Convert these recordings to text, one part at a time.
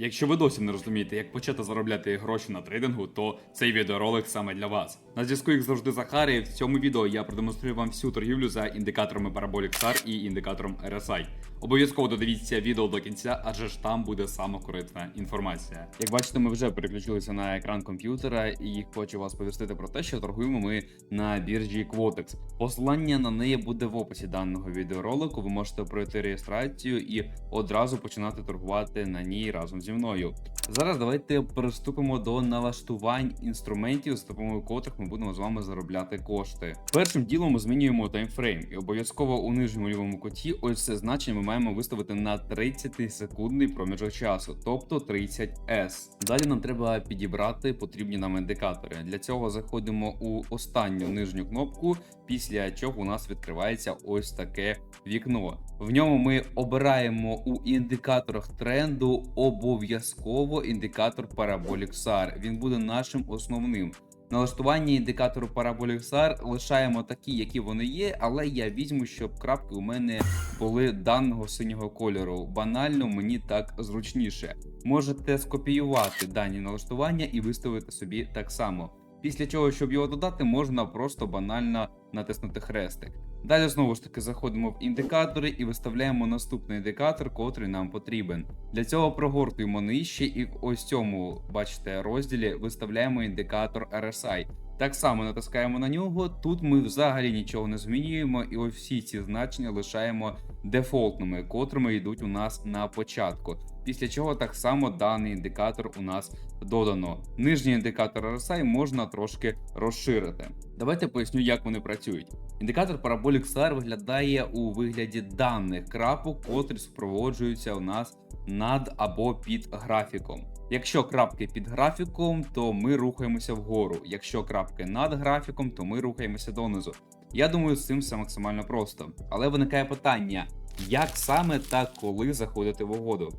Якщо ви досі не розумієте, як почати заробляти гроші на трейдингу, то цей відеоролик саме для вас. На зв'язку як завжди Захар, і в цьому відео я продемонструю вам всю торгівлю за індикаторами Parabolic SAR і індикатором RSI. Обов'язково додивіться відео до кінця, адже ж там буде сама корисна інформація. Як бачите, ми вже переключилися на екран комп'ютера і хочу вас повістити про те, що торгуємо ми на біржі Quotex. Посилання на неї буде в описі даного відеоролику. Ви можете пройти реєстрацію і одразу починати торгувати на ній разом зі мною. Зараз давайте приступимо до налаштувань інструментів, за допомогою котрих ми будемо з вами заробляти кошти. Першим ділом ми змінюємо таймфрейм, і обов'язково у нижньому лівому куті ось це значення ми маємо виставити на 30 секундний проміжок часу, тобто 30 s Далі нам треба підібрати потрібні нам індикатори. Для цього заходимо у останню нижню кнопку, після чого у нас відкривається ось таке вікно. В ньому ми обираємо у індикаторах тренду обов'язково індикатор Parabolic SAR. Він буде нашим основним. Налаштування індикатору Parabolic SAR лишаємо такі, які вони є, але я візьму, щоб крапки у мене були даного синього кольору. Банально мені так зручніше. Можете скопіювати дані налаштування і виставити собі так само. Після чого, щоб його додати, можна просто банально натиснути хрестик. Далі знову ж таки заходимо в індикатори і виставляємо наступний індикатор, котрий нам потрібен. Для цього прогортуємо нижче і в ось цьому, бачите, розділі виставляємо індикатор RSI. Так само натискаємо на нього. Тут ми взагалі нічого не змінюємо, і ось всі ці значення лишаємо дефолтними, котрими йдуть у нас на початку. Після чого так само даний індикатор у нас додано. Нижній індикатор RSI можна трошки розширити. Давайте поясню, як вони працюють. Індикатор Parabolic SAR виглядає у вигляді даних крапок, котрі супроводжуються у нас над або під графіком. Якщо крапки під графіком, то ми рухаємося вгору. Якщо крапки над графіком, то ми рухаємося донизу. Я думаю, з цим все максимально просто. Але виникає питання: як саме та коли заходити в угоду?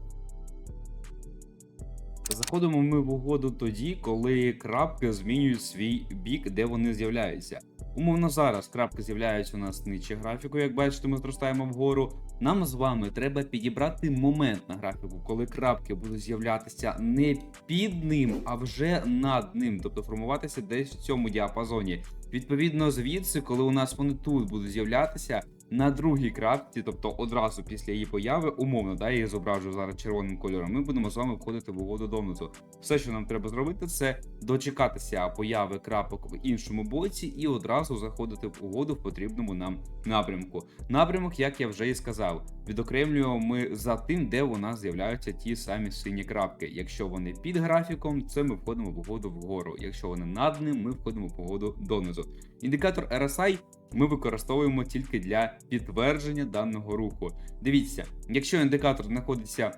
Заходимо ми в угоду тоді, коли крапки змінюють свій бік, де вони з'являються. Умовно зараз крапки з'являються у нас нижче графіку, як бачите, ми зростаємо вгору. Нам з вами треба підібрати момент на графіку, коли крапки будуть з'являтися не під ним, а вже над ним, тобто формуватися десь в цьому діапазоні. Відповідно, звідси, коли у нас вони тут будуть з'являтися. На другій крапці, тобто одразу після її появи, умовно, да, я її зображую зараз червоним кольором, ми будемо з вами входити в угоду донизу. Все, що нам треба зробити, це дочекатися появи крапок в іншому боці і одразу заходити в угоду в потрібному нам напрямку. Напрямок, як я вже і сказав, відокремлюємо ми за тим, де у нас з'являються ті самі сині крапки. Якщо вони під графіком, це ми входимо в угоду вгору. Якщо вони над ним, ми входимо в угоду донизу. Індикатор RSI ми використовуємо тільки для підтвердження даного руху. Дивіться, якщо індикатор знаходиться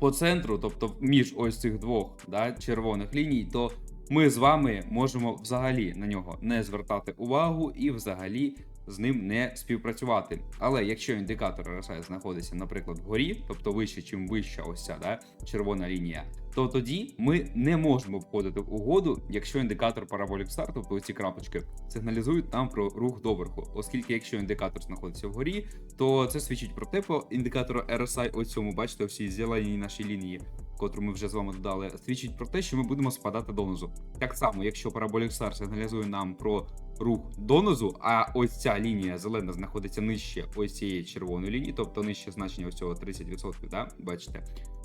по центру, тобто між ось цих двох да, червоних ліній, то ми з вами можемо взагалі на нього не звертати увагу і взагалі з ним не співпрацювати. Але якщо індикатор RSI знаходиться, наприклад, вгорі, тобто вище, чим вища ось ця да, червона лінія, то тоді ми не можемо входити в угоду, якщо індикатор Parabolic Star, тобто ці крапочки, сигналізують нам про рух доверху. Оскільки якщо індикатор знаходиться вгорі, то це свідчить про те, по індикатору RSI, ось цьому, бачите, всі зелені наші лінії, котру ми вже з вами додали, свідчить про те, що ми будемо спадати донизу. Так само, якщо Parabolic Star сигналізує нам про рух донизу, а ось ця лінія зелена знаходиться нижче ось цієї червоної лінії, тобто нижче значення ось цього 30%, да, бачите,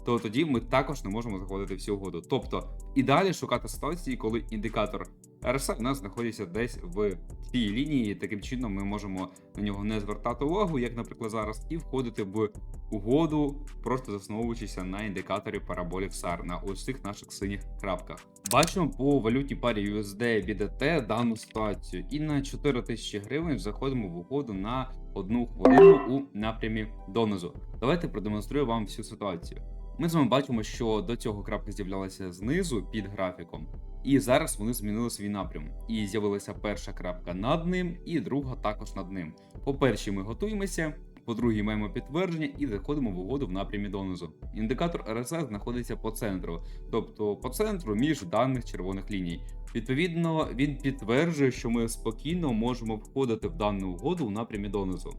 то тоді ми також не можемо заходити в цю угоду. Тобто і далі шукати ситуації, коли індикатор RSI у нас знаходиться десь в цій лінії. Таким чином ми можемо на нього не звертати увагу, як, наприклад, зараз, і входити в угоду, просто засновуючися на індикаторі Parabolic SAR на ось цих наших синіх крапках. Бачимо по валютній парі USD BDT дану ситуацію, і на 4000 гривень заходимо в угоду на одну хвилину у напрямі донизу. Давайте продемонструю вам всю ситуацію. Ми з вами бачимо, що до цього крапки з'являлися знизу під графіком, і зараз вони змінили свій напрям. І з'явилася перша крапка над ним, і друга також над ним. По першій ми готуємося. По-друге, маємо підтвердження і заходимо в угоду в напрямі донизу. Індикатор RSI знаходиться по центру, тобто по центру між даних червоних ліній. Відповідно, він підтверджує, що ми спокійно можемо входити в дану угоду в напрямі донизу.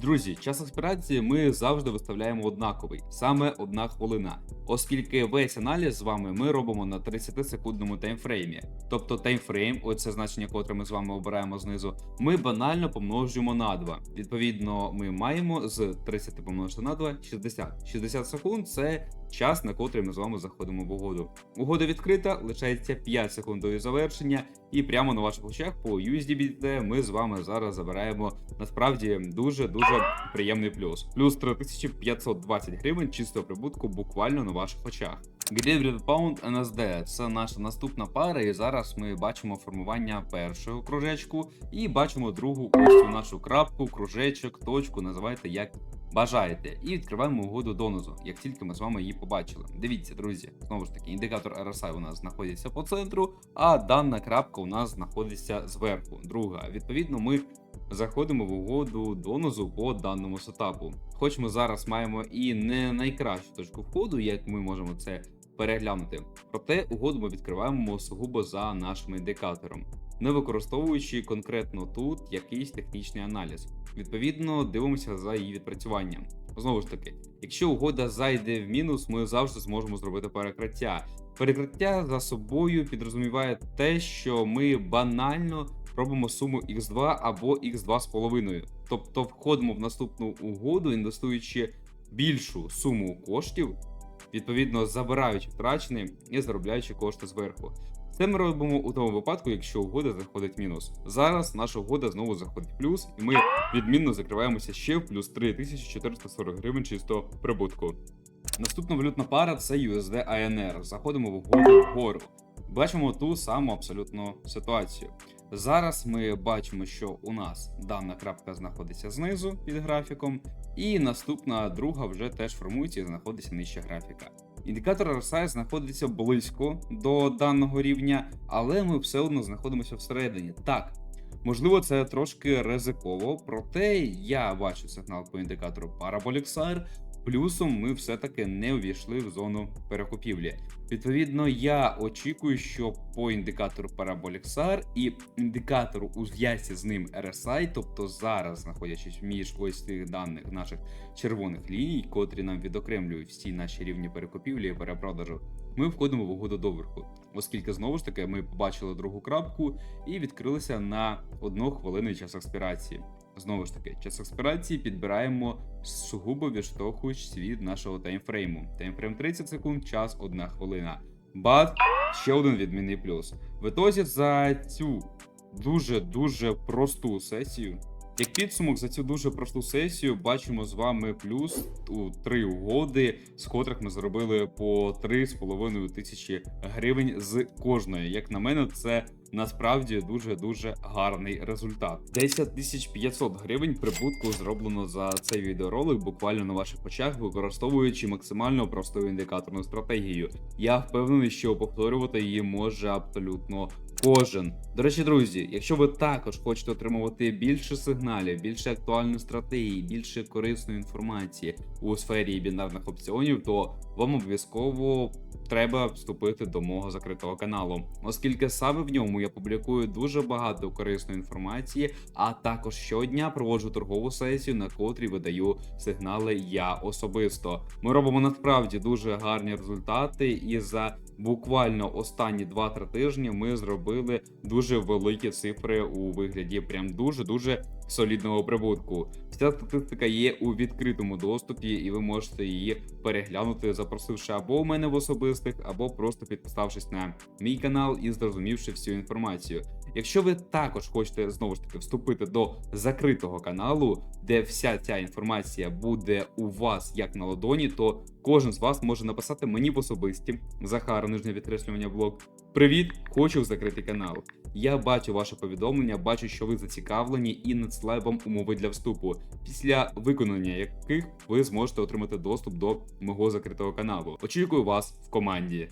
Друзі, час експірації ми завжди виставляємо однаковий, саме одна хвилина, оскільки весь аналіз з вами ми робимо на 30-секундному таймфреймі. Тобто таймфрейм, оце значення, котре ми з вами обираємо знизу, ми банально помножуємо на 2. Відповідно, ми маємо з 30 помножити на 2 60. 60 секунд це час, на котрий ми з вами заходимо в угоду. Угода відкрита, лишається 5 секунд до завершення, і прямо на ваших очах по USDBT ми з вами зараз забираємо насправді дуже дуже приємний плюс. Плюс 3520 гривень чистого прибутку буквально на ваших очах. Гріврів Pound NSD – це наша наступна пара, і зараз ми бачимо формування першого кружечку і бачимо другу ось цю нашу крапку, кружечок, точку, називайте як бажаєте. І відкриваємо угоду донозу, як тільки ми з вами її побачили. Дивіться, друзі, знову ж таки, індикатор RSI у нас знаходиться по центру, а дана крапка у нас знаходиться зверху. Друга. Відповідно, ми заходимо в угоду донозу по даному сетапу. Хоч ми зараз маємо і не найкращу точку входу, як ми можемо це переглянути. Проте угоду ми відкриваємо сугубо за нашим індикатором, не використовуючи конкретно тут якийсь технічний аналіз. Відповідно, дивимося за її відпрацюванням. Знову ж таки, якщо угода зайде в мінус, ми завжди зможемо зробити перекриття. Перекриття за собою підрозуміває те, що ми банально робимо суму x2 або x2 з половиною. Тобто входимо в наступну угоду, інвестуючи більшу суму коштів, відповідно забираючи втрачені і заробляючи кошти зверху. Це ми робимо у тому випадку, якщо угода заходить мінус. Зараз наша угода знову заходить плюс, і ми відмінно закриваємося ще в плюс 3440 гривень чистого прибутку. Наступна валютна пара це USD ANR. Заходимо в угоду вгору. Бачимо ту саму абсолютно ситуацію. Зараз ми бачимо, що у нас дана крапка знаходиться знизу під графіком, і наступна друга вже теж формується і знаходиться нижче графіка. Індикатор RSI знаходиться близько до даного рівня, але ми все одно знаходимося всередині. Так, можливо, це трошки ризиково, проте я бачу сигнал по індикатору Parabolic SAR, Плюсом ми все-таки не увійшли в зону перекупівлі. Відповідно, я очікую, що по індикатору Parabolic SAR і індикатору у зв'язці з ним RSI, тобто зараз знаходячись між ось цих даних наших червоних ліній, котрі нам відокремлюють всі наші рівні перекупівлі і перепродажу, ми входимо в угоду доверху, оскільки знову ж таки ми побачили другу крапку і відкрилися на одну хвилину час експірації. Знову ж таки, час експірації підбираємо сугубо відштовхуючись від нашого таймфрейму. Таймфрейм 30 секунд, час 1 хвилина. Бат, ще один відмінний плюс. В ітозі за цю дуже-дуже просту сесію. Як підсумок за цю дуже просту сесію бачимо з вами плюс у три угоди, з котрих ми зробили по 3,5 тисячі гривень з кожної. Як на мене, це насправді дуже дуже гарний результат. 10 500 гривень прибутку зроблено за цей відеоролик буквально на ваших очах, використовуючи максимально просту індикаторну стратегію. Я впевнений, що повторювати її може абсолютно кожен. До речі, друзі, якщо ви також хочете отримувати більше сигналів, більше актуальної стратегії, більше корисної інформації у сфері бінарних опціонів, то вам обов'язково треба вступити до мого закритого каналу, оскільки саме в ньому я публікую дуже багато корисної інформації, а також щодня проводжу торгову сесію, на котрій видаю сигнали я особисто. Ми робимо насправді дуже гарні результати, і за буквально останні 2-3 тижні ми зробили дуже великі цифри у вигляді прям дуже дуже солідного прибутку. Ця статистика є у відкритому доступі, і ви можете її переглянути, запросивши або у мене в особистих, або просто підписавшись на мій канал і зрозумівши всю інформацію. Якщо ви також хочете знову ж таки вступити до закритого каналу, де вся ця інформація буде у вас як на ладоні, то кожен з вас може написати мені в особисті Захара нижнє відкреслювання блог. Привіт, хочу в закритий канал. Я бачу ваше повідомлення, бачу, що ви зацікавлені, і надсилаю вам умови для вступу, після виконання яких ви зможете отримати доступ до мого закритого каналу. Очікую вас в команді.